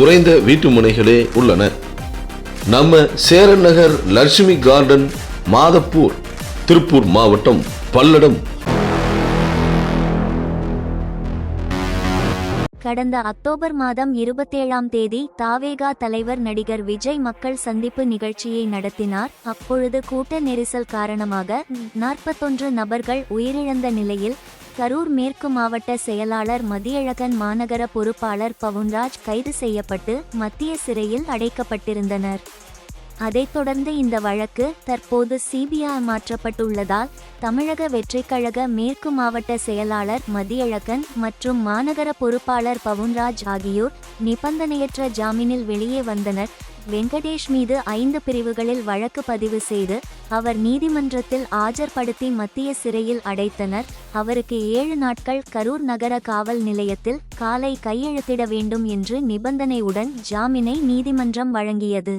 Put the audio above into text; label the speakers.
Speaker 1: குறைந்த வீட்டு முனைகளே உள்ளன. நம்ம சேரன் நகர் லட்சுமி கார்டன் மாதப்பூர் திருப்பூர் மாவட்டம் பல்லடம்.
Speaker 2: கடந்த அக்டோபர் மாதம் இருபத்தேழாம் தேதி தாவேகா தலைவர் நடிகர் விஜய் மக்கள் சந்திப்பு நிகழ்ச்சியை நடத்தினார். அப்பொழுது கூட்ட நெரிசல் காரணமாக நாற்பத்தொன்று நபர்கள் உயிரிழந்த நிலையில் கரூர் மேற்கு மாவட்ட செயலாளர் மதியழகன் மாநகர பொறுப்பாளர் பவுன்ராஜ் கைது செய்யப்பட்டு மத்திய சிறையில் அடைக்கப்பட்டிருந்தனர். அதைத் தொடர்ந்து இந்த வழக்கு தற்போது சிபிஐ மாற்றப்பட்டுள்ளதால் தமிழக வெற்றிக்கழக மேற்கு மாவட்ட செயலாளர் மதியழகன் மற்றும் மாநகர பொறுப்பாளர் பவுன்ராஜ் ஆகியோர் நிபந்தனையற்ற ஜாமீனில் வெளியே வந்தனர். வெங்கடேஷ் மீது ஐந்து பிரிவுகளில் வழக்கு பதிவு செய்து அவர் நீதிமன்றத்தில் ஆஜர்படுத்தி மத்திய சிறையில் அடைத்தனர். அவருக்கு ஏழு நாட்கள் கரூர் நகர காவல் நிலையத்தில் காலை கையெழுத்திட வேண்டும் என்று நிபந்தனையுடன் ஜாமீனை நீதிமன்றம் வழங்கியது.